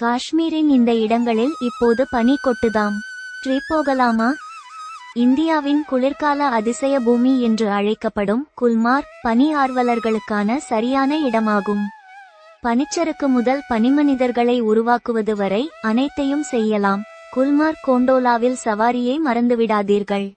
காஷ்மீரின் இந்த இடங்களில் இப்போது பனி கொட்டுதாம். ட்ரிப் போகலாமா? இந்தியாவின் குளிர்கால அதிசய பூமி என்று அழைக்கப்படும் குல்மார் பனி ஆர்வலர்களுக்கான சரியான இடமாகும். பனிச்சறுக்கு முதல் பனிமனிதர்களை உருவாக்குவது வரை அனைத்தையும் செய்யலாம். குல்மார் கோண்டோலாவில் சவாரியை மறந்துவிடாதீர்கள்.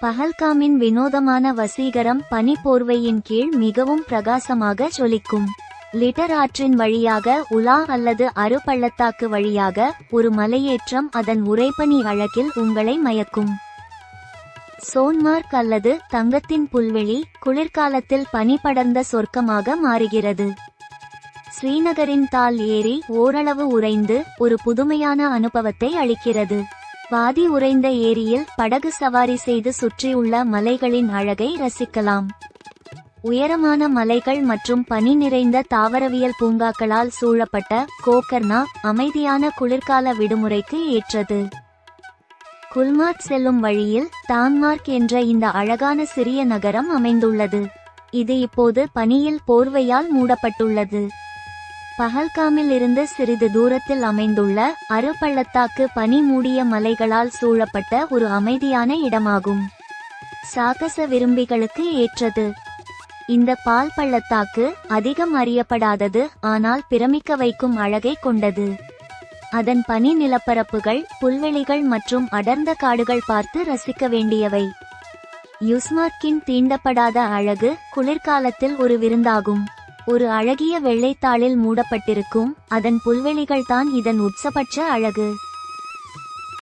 பஹல்காமின் வினோதமான வசீகரம் பனி போர்வையின் கீழ் மிகவும் பிரகாசமாக ஜொலிக்கும். லிட்டர் ஆற்றின் வழியாக உலா அல்லது அருபள்ளத்தாக்கு வழியாக ஒரு மலையேற்றம் அதன் உறைபனி அழகில் உங்களை மயக்கும். சோன்மார்க் அல்லது தங்கத்தின் புல்வெளி குளிர்காலத்தில் பனி படர்ந்த சொர்க்கமாக மாறுகிறது. ஸ்ரீநகரின் தால் ஏரி ஓரளவு உறைந்து ஒரு புதுமையான அனுபவத்தை அளிக்கிறது. பாதி உறைந்த ஏரியில் படகு சவாரி செய்து சுற்றியுள்ள மலைகளின் அழகை ரசிக்கலாம். உயரமான மலைகள் மற்றும் பனி நிறைந்த தாவரவியல் பூங்காக்களால் சூழப்பட்ட கோக்கர்னா அமைதியான குளிர்கால விடுமுறைக்கு ஏற்றது. குல்மார்க் செல்லும் வழியில் டான்மார்க் என்ற இந்த அழகான சிறிய நகரம் அமைந்துள்ளது. இது இப்போது பனியில் போர்வையால் மூடப்பட்டுள்ளது. பகல்காமில் இருந்து சிறிது தூரத்தில் அமைந்துள்ள அரு பள்ளத்தாக்கு பனி மூடிய மலைகளால் சூழப்பட்ட ஒரு அமைதியான இடமாகும். சாகச விரும்பிகளுக்கு ஏற்றது. இந்த பால் பள்ளத்தாக்கு அதிகம் அறியப்படாதது ஆனால் பிரமிக்க வைக்கும் அழகை கொண்டது. அதன் பனி நிலப்பரப்புகள் புல்வெளிகள் மற்றும் அடர்ந்த காடுகள் பார்த்து ரசிக்க வேண்டியவை. யுஸ்மார்க்கின் தீண்டப்படாத அழகு குளிர்காலத்தில் ஒரு விருந்தாகும். ஒரு அழகிய வெள்ளைத்தாளில் மூடப்பட்டிருக்கும் அதன் புல்வெளிகள்தான் இதன் உச்சபட்ச அழகு.